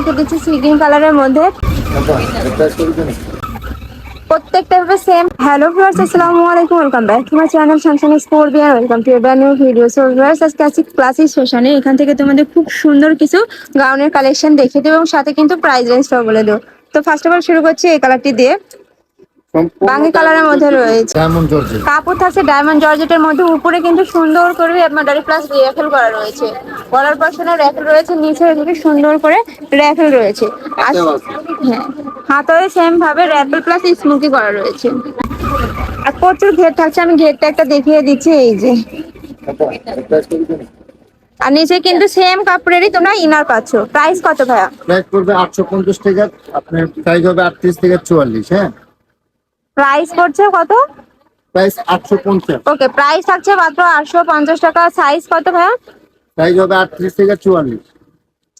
দেখে তুলেছি সি কালারের মধ্যে। প্রত্যেকটা সেম হ্যালো ভিউয়ার্স আসসালামু আলাইকুম welcome back to my channel Shamsan sport bear welcome to a new video so viewers আজকে আছি ক্লাসিক সেশনে এখান থেকে তোমাদের খুব সুন্দর কিছু গাউনের কালেকশন দেখিয়ে দেবো এবং সাথে কিন্তু প্রাইস রেঞ্জটাও বলে দেবো। তো ফার্স্ট অফ অল শুরু করছি এই কালারটি দিয়ে। বাঙ্গি কালারের মধ্যে রয়েছে। কাপড় থাকছে ডায়মন্ড জর্জেটের মধ্যে। উপরে কিন্তু সুন্দর করে এমব্রয়ডারি প্লাস র্যাফেল করা রয়েছে। গলার পাশনে র্যাফেল রয়েছে নিচে এদিকে সুন্দর করে র্যাফেল রয়েছে। আর হ্যাঁ হাতায় সেম ভাবে র্যাফেল প্লাস স্মুকি করা রয়েছে। আর প্রচুর ঘের থাকছে আমি ঘেরটা একটা দেখিয়ে দিচ্ছি এই যে। আর নিচে কিন্তু সেম কাপড়েরই তোমরা ইনার পাচ্ছ। প্রাইস কত ভাইয়া? প্রাইস পড়বে আটশো পঞ্চাশ টাকা আপনার প্রাইস হবে আটত্রিশ থেকে চুয়াল্লিশ হ্যাঁ? প্রাইস পড়ছে কত? প্রাইস আটশো পঞ্চাশ। ওকে প্রাইস থাকছে মাত্র আটশো পঞ্চাশ টাকা। সাইজ কত ভাইয়া? প্রাইস হবে আটত্রিশ থেকে চুয়াল্লিশ।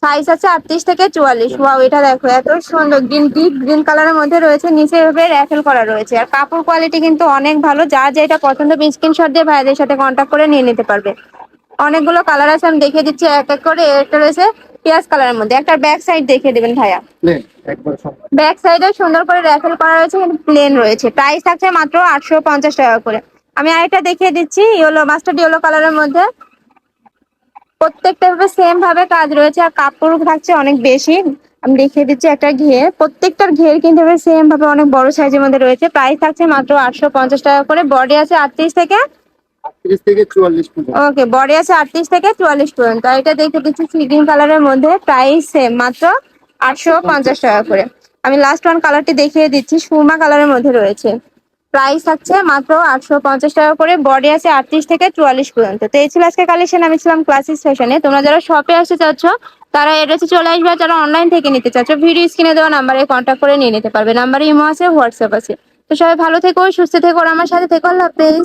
সাইজ আছে আটত্রিশ থেকে চুয়াল্লিশ। ওয়াও এটা দেখো এত সুন্দর। গ্রিন ডিপ গ্রিন কালারের মধ্যে রয়েছে নিচে এভাবে র্যাফেল করা রয়েছে। আর কাপড় কোয়ালিটি কিন্তু অনেক ভালো। যার যেটা পছন্দ স্ক্রিনশট দিয়ে ভাইদের সাথে কন্ট্যাক্ট করে নিয়ে নিতে পারবে। অনেকগুলো কালার আছে আমি দেখিয়ে দিচ্ছি এক এক করে। একটা রয়েছে পেঁয়াজ কালারের মধ্যে। একটা ব্যাক সাইড দেখিয়ে দেবেন ভাইয়া। ব্যাক সাইডে সুন্দর করে র্যাফেল করা রয়েছে কিন্তু প্লেন রয়েছে। প্রাইস থাকছে মাত্র আটশো পঞ্চাশ টাকা করে। আমি আরেকটা দেখিয়ে দিচ্ছি ইয়েলো মাস্টার্ড ইয়েলো কালারের মধ্যে। প্রত্যেকটা ভাবে সেম ভাবে কাজ রয়েছে আর কাপড় থাকছে অনেক বেশি। আমি দেখিয়ে দিচ্ছি একটা ঘের। প্রত্যেকটার ঘের কিন্তু সেম ভাবে অনেক বড় সাইজের মধ্যে রয়েছে। প্রাইস থাকছে মাত্র আটশো পঞ্চাশ টাকা করে। বডি আছে আটত্রিশ থেকে ওকে, বডি আছে আটত্রিশ থেকে চুয়াল্লিশ পর্যন্ত। এটা দেখে দিচ্ছি সিগ্রিন কালারের মধ্যে প্রাইস মাত্র আটশো পঞ্চাশ টাকা করে। আমি লাস্ট ওয়ান কালারটি দেখিয়ে দিচ্ছি, সুরমা কালারের মধ্যে রয়েছে। প্রাইস থাকছে মাত্র আটশো পঞ্চাশ টাকা করে, বডি আছে আটত্রিশ থেকে চুয়াল্লিশ পর্যন্ত। তো এই ছিল আজকে কালেকশন আমি ছিলাম ক্লাসিক সেশনে তোমরা যারা শপে আসতে চাচ্ছ, তারা এড্রেসে চলে আসবে যারা অনলাইন থেকে নিতে চাচ্ছ, ভিডিও স্ক্রিনে দেওয়া নাম্বারে কন্ট্যাক্ট করে নিয়ে নিতে পারবে। নাম্বারে ইমো আছে হোয়াটসঅ্যাপ আছে। তো সবাই ভালো থেকো, সুস্থ থেকো আমার সাথে থেকো। আল্লাহ হাফেজ।